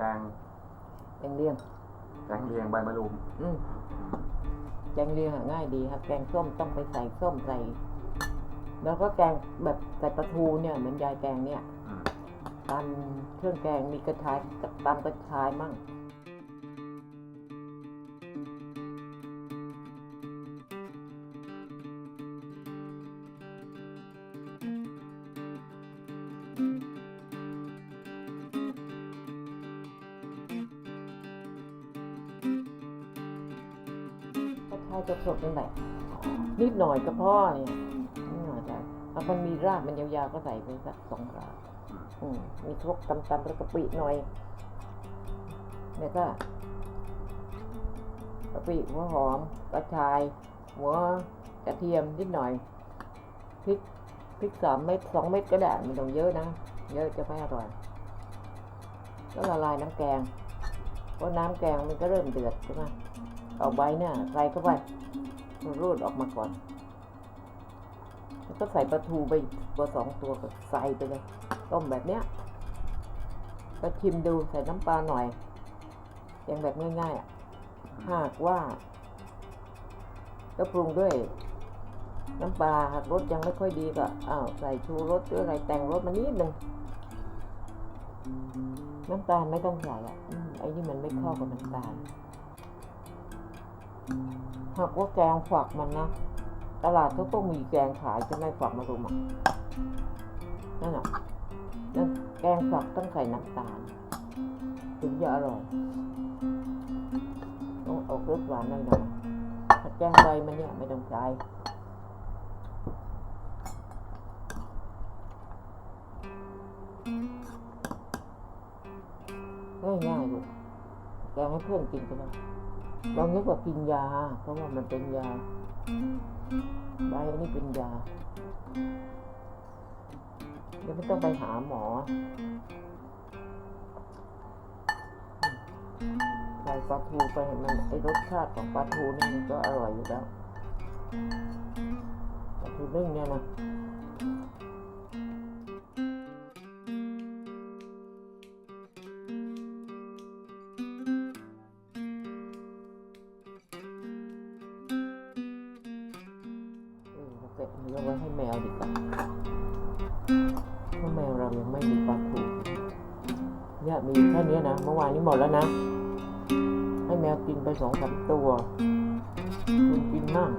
แกงแกงเลียงแกงเลียงใบมะรุมอืมแกงเลียงอะง่ายดีครับแกงส้มต้องไปใส่ส้มใส่ แล้วก็แกงแบบใส่ปลาทูเนี่ย เหมือนยายแกงเนี่ยอืม ตำเครื่องแกงมีกระชายตำกระชายมั่ง กระชายสดๆนั่นแหละนิดหน่อยก็พอเนี่ยนิดหน่อยได้ถ้ามันมีรากมันยาวๆก็ใส่ไปสักสองรากอืมอืมมีครกตำๆแล้วกะปิหน่อยแล้วก็กะปิหัวหอมกระชาย หัวกระเทียมนิดหน่อยพริกพริกสามเม็ดสองเม็ดก็ได้ไม่ต้องเยอะนะ เยอะจะไม่อร่อยแล้วละลายน้ำแกงเพราะน้ำแกงมันก็เริ่มเดือดใช่ไหม เอาใบเนี่ยใส่เข้าไปมันรูดออกมาก่อน แล้วก็ใส่ปลาทูไปตัวสองตัวก็ใส่ไปเลยต้มแบบเนี้ยก็ชิมดูใส่น้ำปลาหน่อยยังแบบง่ายๆอะหากว่า ก็ปรุงด้วย น้ำปลาหากรสยังไม่ค่อยดีก็อ้าวใส่ชูรสหรืออะไรแต่งรสมานิดนึงน้ำตาลไม่ต้องใส่อะไอ้นี่มันไม่เข้ากับน้ำตาล หากว่าแกงฝักมันนะ ตลาดเขาต้องมีแกงขายจะไม่ฝักมารุมอะนั่นอะนั่นแกงฝักต้องใส่น้ำตาล ถึงจะอร่อย ต้องออกรสหวานหน่อยๆถ้าแกงใบมันเนี่ยไม่ต้องใช้ง่ายๆลูกแกงให้เพื่อนกินก็ได้ เรานึกว่ากินยา เพราะว่ามันเป็นยาใบอันนี้เป็นยาเดี๋ยวไม่ต้องไปหาหมอใส่ปลาทูไปให้มันไอรสชาติของปลาทูนี่มันก็อร่อยอยู่แล้วปลาทูนึ่งเนี่ยนะ เออเราเก็บเนื้อไว้ให้แมวดีกว่าเพราะแมวเรายังไม่มีปลาถูเนี่ยมีแค่นี้นะ เมื่อวานนี้หมดแล้วนะ ให้แมวกินไปสองสามตัวคุณกินมั่ง